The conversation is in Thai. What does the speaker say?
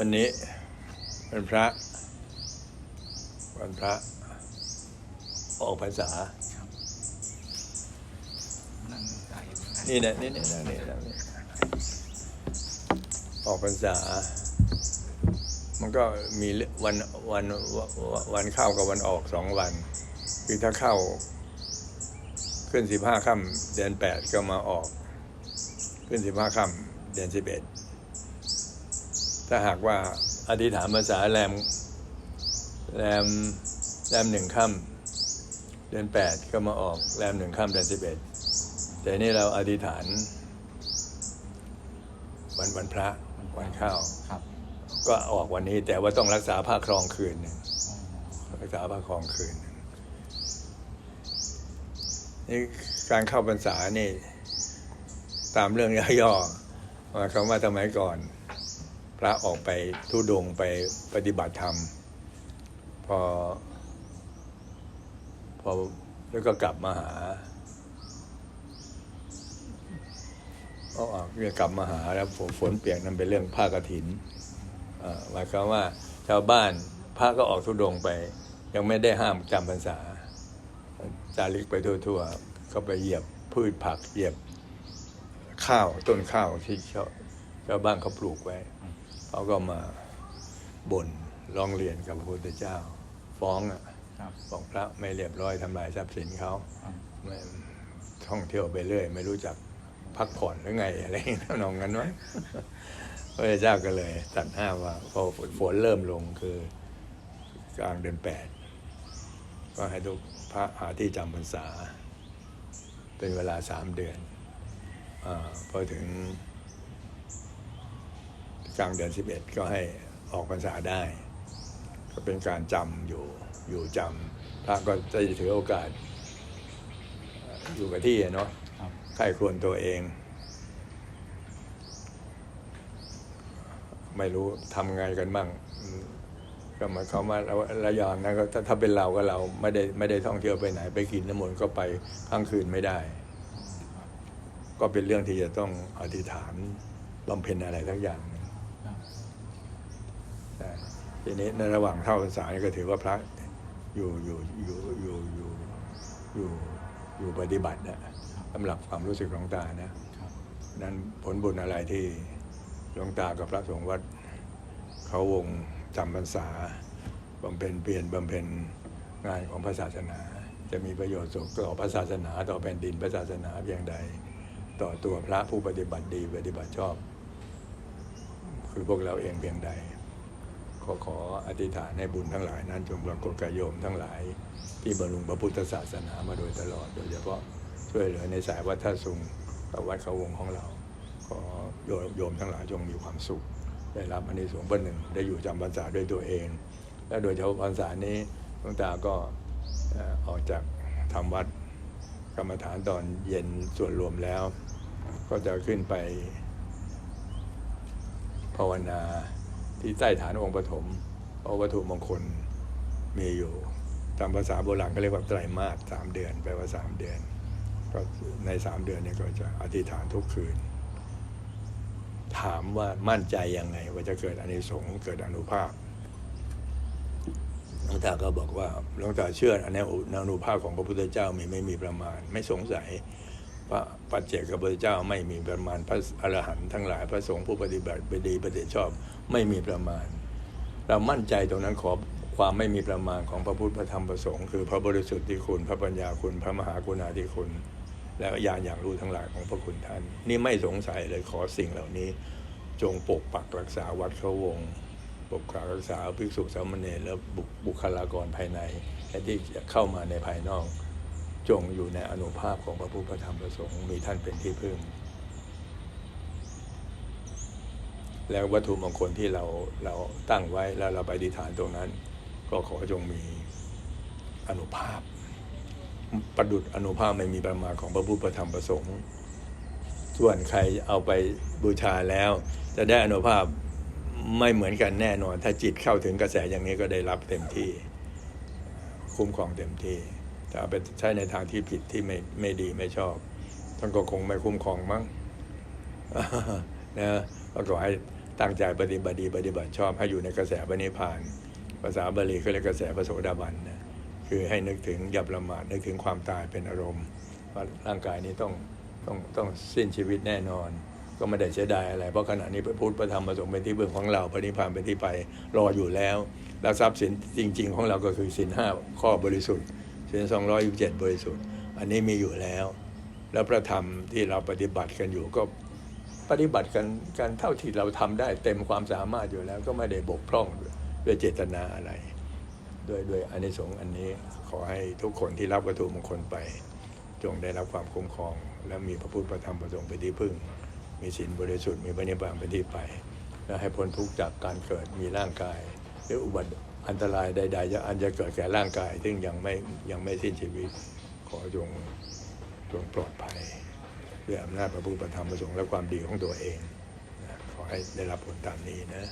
วันนี้เป็นพระ วันพระ ออกพรรษานั่งใจเหมือนกันนี่เนี่ยนี่เนี่ยนี่เนี่ยนี่ออกพรรษา มันก็มีวันวันวันวันเข้ากับวันออกสองวันคือถ้าเข้า ขึ้นสิบห้าค่ำเดือนแปดก็มาออก ขึ้นสิบห้าค่ำเดือนสิบเอ็ด ถ้าหากว่าอธิษฐานภาษาแรมแรมแรมหนึ่งค่ำเดือนแปดก็มาออกแรมหนึ่งค่ำเดือนสิบเอ็ดแต่นี่เราอธิษฐานวันวันพระวันข้าวครับ ก็ออกวันนี้แต่ว่าต้องรักษาผ้าครองคืนหนึ่งอ๋อรักษาผ้าครองคืนหนึ่งนี่การเข้าพรรษานี่ ตามเรื่องย่อๆหมายความว่าสมัยก่อน พระออกไปทุดงไปปฏิบัติธรรม พอ พอแล้วก็กลับมาหาก็ออกเรียกกลับมาหาแล้วฝนฝนเปียกนั่นเป็นเรื่องผ้ากฐินอ่าหมายความว่าชาวบ้านพระก็ออกทุดงไป ยังไม่ได้ห้ามจำพรรษาจาริกไปทั่วๆก็ไปเหยียบพืชผักเหยียบข้าวต้นข้าวที่ชาวบ้านเขาปลูกไว้ เขาก็มาบ่นร้องเรียนกับพระพุทธเจ้า ฟ้องอะครับบอกพระไม่เรียบร้อยทำลายทรัพย์สินเขาครับไม่ท่องเที่ยวไปเรื่อย ไม่รู้จักพักผ่อนหรือไงอะไรทำนองนั้นวะพระเจ้าก็เลยตัดห้ามว่าพอฝนเริ่มลงคือกลางเดือนแปดก็ให้ทุกพระหาที่จำพรรษา เป็นเวลาสามเดือนอาพอถึง กลางเดือนสิบเอ็ดก็ให้ออกพรรษาได้ ก็เป็นการจำอยู่อยู่จำพระก็จะถือโอกาส อยู่กับที่อะเนาะครับใครควรตัวเอง ไม่รู้ทำไงกันบ้างอืมก็หมายความว่าเราระยองนะก็ถ้าถ้าเป็นเราก็เราไม่ได้ไม่ได้ท่องเที่ยวไปไหน ไปกินน้ำมนต์ก็ไปค้างคืนไม่ได้ ก็เป็นเรื่องที่จะต้องอธิษฐานบำเพ็ญอะไรทั้งอย่างหนึ่งครับนะ ทีนี้ในระหว่างเข้าพรรษานี่ก็ถือว่าพระอยู่อยู่อยู่อยู่อยู่อยู่อยู่ปฏิบัตินะสำหรับความรู้สึกของตานะครับนั้นผลบุญอะไรที่หลวงตากับพระสงฆ์วัด เขาวงจำพรรษาบำเพ็ญเปลี่ยนบำเพ็ญงานของพระศาสนา จะมีประโยชน์สุขต่อพระศาสนา ต่อแผ่นดินพระศาสนาเพียงใด ต่อตัวพระผู้ปฏิบัติดีปฏิบัติชอบ คือพวกเราเองเพียงใด ขอขออธิษฐานให้บุญทั้งหลายนั้นจงปรากฏกับโยมทั้งหลาย ที่บำรุงพระพุทธศาสนามาโดยตลอด โดยเฉพาะช่วยเหลือในสายวัดท่าสุงกับวัดเขาวงของเรา ขอโยมโยมทั้งหลายจงมีความสุข ได้รับอันนี้สงส์ประหนึ่งได้อยู่จำพรรษาด้วยตัวเอง และโดยเฉพาะพรรษานี้หลวงตาก็ออออกจากทำวัดกรรมฐานตอนเย็นส่วนรวมแล้ว ก็จะขึ้นไปภาวนา ที่ใต้ฐานองค์ปฐมเพราวัตถุมงคลมีอยู่ ตามภาษาโบราณก็เรียกว่าไตรมาสสามเดือนแปลว่าสามเดือน ก็ในสามเดือนนี้ก็จะอธิษฐานทุกคืน ถามว่ามั่นใจยังไง ว่าจะเกิดอานิสงส์เกิดอนุภาพหลวงตาก็บอกว่าหลวงตาเชื่อในอนุภาพของพระพุทธเจ้ามีไม่มีประมาณ ไม่สงสัยว่า ปัจเจกพระพุทธเจ้าไม่มีประมาณพระอรหันต์ทั้งหลายพระสงฆ์ผู้ปฏิบัติไปดีปฏิชอบไม่มีประมาณ เรามั่นใจตรงนั้นขอความไม่มีประมาณของพระพุทธพระธรรมพระสงฆ์คือพระบริสุทธิ์ที่คุณ พระปัญญาคุณ พระมหากุณาธิคุณ และญาณอย่างรู้ทั้งหลายของพระคุณท่าน นี่ไม่สงสัยเลยขอสิ่งเหล่านี้ จงปกปักรักษาวัดเขาวงปกปักรักษาภิกษุสามเณรและบุคลากรภายในและที่จะเข้ามาในภายนอก จงอยู่ในอนุภาพของพระพุทธพระธรรมพระสงฆ์มีท่านเป็นที่พึ่ง แล้ววัตถุมงคลที่เราเราตั้งไว้แล้วเราไปอธิษฐานตรงนั้น ก็ขอจงมีอนุภาพ ประดุดอนุภาพไม่มีประมาณของพระพุทธพระธรรมพระสงฆ์ส่วนใครเอาไปบูชาแล้ว จะได้อนุภาพไม่เหมือนกันแน่นอน ถ้าจิตเข้าถึงกระแสอย่างนี้ก็ได้รับเต็มที่ คุ้มครองเต็มที่ ถ้าเอาไปใช้ในทางที่ผิดที่ไม่ไม่ดีไม่ชอบ ท่านก็คงไม่คุ้มครองมั้งนะก็ขอให้ตั้งใจปฏิบัติดีปฏิบัติชอบให้อยู่ในกระแสพระนิพพาน ภาษาบาลีเขาเรียกกระแสพระโสดาบันนะคือให้นึกถึงอย่าประมาทนึกถึงความตายเป็นอารมณ์ว่าร่างกายนี้ต้องต้องต้องสิ้นชีวิตแน่นอน ก็ไม่ได้เสียดายอะไร เพราะขณะนี้พระพุทธพระธรรมพระสงฆ์เป็นที่พึ่งของเราพระนิพพานเป็นที่ไปรออยู่แล้วแล้วทรัพย์สินจริง ๆ ของเราก็คือสินห้าข้อบริสุทธิ์ สินสองร้อยยี่สิบเจ็ดบริสุทธิ์ อันนี้มีอยู่แล้ว แล้วพระธรรมที่เราปฏิบัติกันอยู่ก็ปฏิบัติกันกันเท่าที่เราทำได้เต็มความสามารถอยู่แล้วก็ไม่ได้บกพร่องด้วยเจตนาอะไร ด้วยด้วยอานิสงส์อันนี้ขอให้ทุกคนที่รับวัตถุมงคลไป จงได้รับความคุ้มครอง และมีพระพุทธพระธรรมพระสงฆ์เป็นที่พึ่ง มีศีลบริสุทธิ์มีพระนิพพานเป็นที่ไป และให้พ้นทุกข์จากการเกิดมีร่างกายหรืออุบัติ อันตรายใดๆจะอันจะเกิดแก่ร่างกาย ซึ่งยังไม่ยังไม่สิ้นชีวิตขอจงจงปลอดภัยด้วยอำนาจพระพุทธพระธรรมพระสงฆ์และความดีของตัวเอง ขอให้ได้รับผลตามนี้นะ